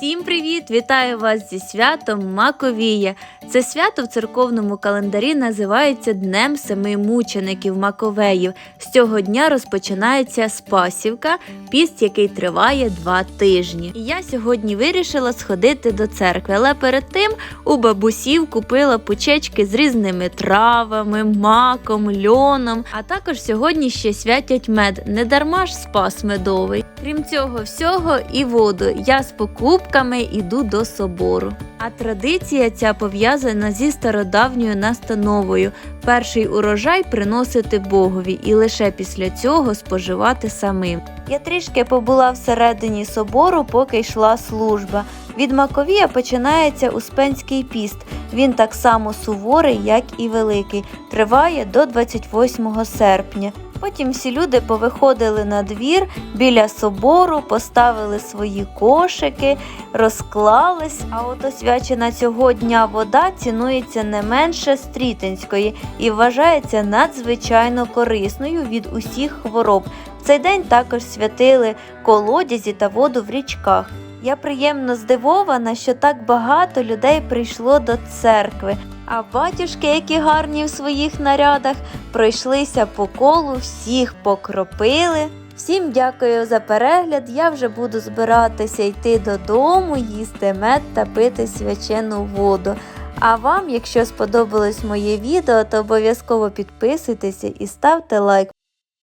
Всім привіт! Вітаю вас зі святом Маковія. Це свято в церковному календарі називається Днем Семи мучеників Маковеїв. З цього дня розпочинається Спасівка, піст, який триває два тижні. І я сьогодні вирішила сходити до церкви, але перед тим у бабусів купила пучечки з різними травами, маком, льоном. А також сьогодні ще святять мед. Не дарма ж спас медовий. Крім цього всього, і воду. Я з покупками йду до собору. А традиція ця пов'язана зі стародавньою настановою. Перший урожай приносити Богові і лише після цього споживати самим. Я трішки побула всередині собору, поки йшла служба. Від Маковія починається Успенський піст. Він так само суворий, як і великий, триває до 28 серпня. Потім всі люди повиходили на двір біля собору, поставили свої кошики, розклались. А от освячена цього дня вода цінується не менше стрітинської і вважається надзвичайно корисною від усіх хвороб. В цей день також святили колодязі та воду в річках. Я приємно здивована, що так багато людей прийшло до церкви. А батюшки, які гарні в своїх нарядах, пройшлися по колу, всіх покропили. Всім дякую за перегляд. Я вже буду збиратися йти додому, їсти мед та пити свячену воду. А вам, якщо сподобалось моє відео, то обов'язково підписуйтеся і ставте лайк.